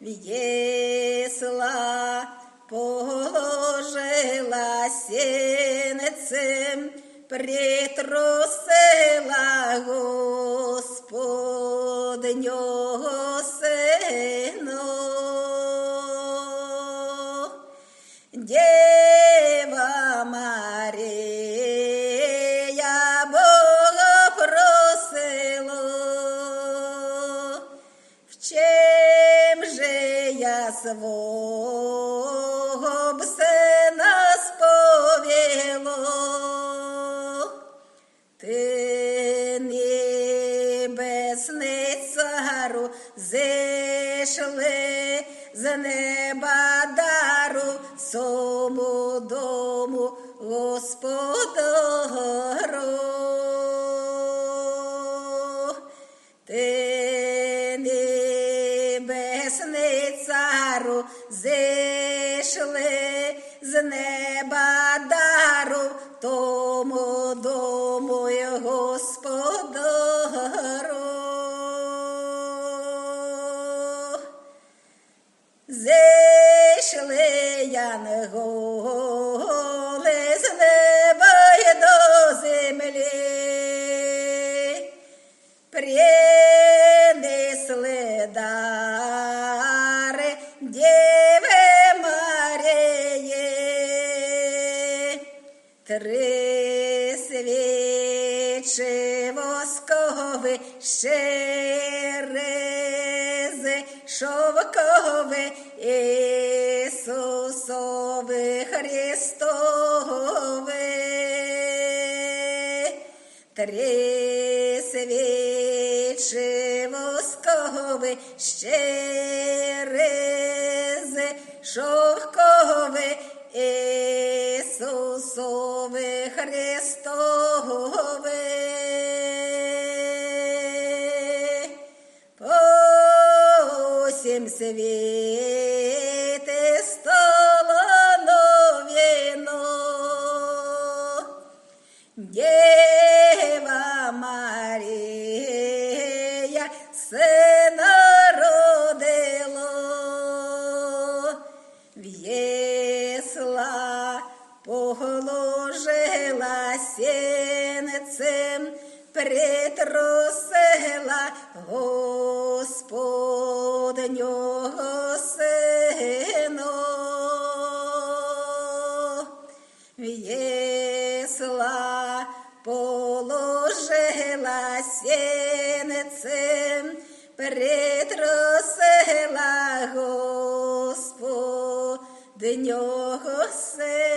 весла, положила сенцем, притрусила Господнього сину. День свого б сина сповіло? Ти небесний цару зійшли з неба дару сому дому господару. Цару зійшли з неба дару тому дому господару. Зійшли янголи з неба до землі, принесли свічі воскові, щерези шовкові, Ісусові Христові. Три свічі воскові, щерези шовкові, Ісусові Христові. Світи стало новіно. Дєва Марія сина родила, в'єсла положила сінцем, притрусила Господнього сину. В'єсла положила сінцем, притрусила Господнього сину.